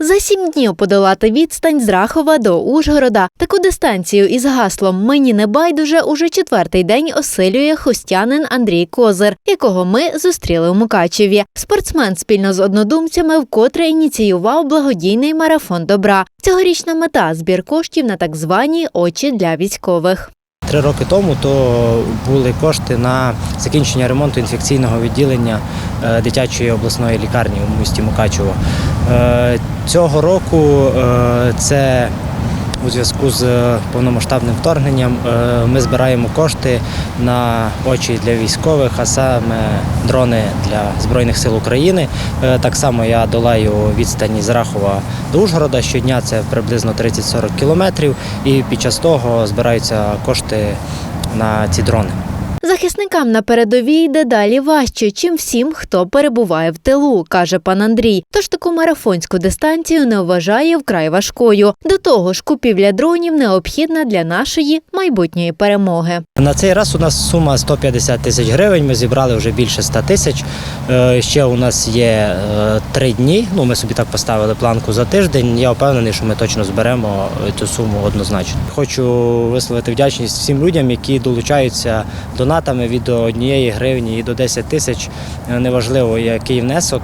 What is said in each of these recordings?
За сім днів подолати відстань з Рахова до Ужгорода. Таку дистанцію із гаслом Мені не байдуже уже четвертий день осилює хостянин Андрій Козир, якого ми зустріли у Мукачеві. Спортсмен спільно з однодумцями вкотре ініціював благодійний марафон добра. Цьогорічна мета збір коштів на так звані очі для військових. Три роки тому то були кошти на закінчення ремонту інфекційного відділення е, дитячої обласної лікарні у місті Мукачево. Е, Цього року е, це у зв'язку з повномасштабним вторгненням е, ми збираємо кошти на очі для військових, а саме дрони для Збройних сил України. Так само я долаю відстані з Рахова до Ужгорода. Щодня це приблизно 30-40 кілометрів, і під час того збираються кошти на ці дрони. Захисникам на передовій дедалі важче, чим всім, хто перебуває в тилу, каже пан Андрій. Тож таку марафонську дистанцію не вважає вкрай важкою. До того ж, купівля дронів необхідна для нашої майбутньої перемоги. На цей раз у нас сума 150 тисяч гривень. Ми зібрали вже більше 100 тисяч. Е, Ще у нас є е, три дні. Ну, ми собі так поставили планку за тиждень. Я впевнений, що ми точно зберемо е, цю суму однозначно. Хочу висловити вдячність всім людям, які долучаються донатами від однієї гривні і до 10 тисяч. Неважливо, який внесок,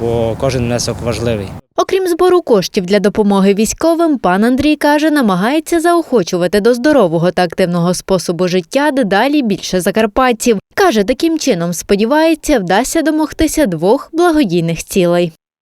бо кожен внесок важливий. Окрім збору коштів для допомоги військовим, пан Андрій каже, намагається заохочувати до здорового та активного способу життя дедалі більше закарпатців. Каже, таким чином сподівається, вдасться домогтися двох благодійних цілей.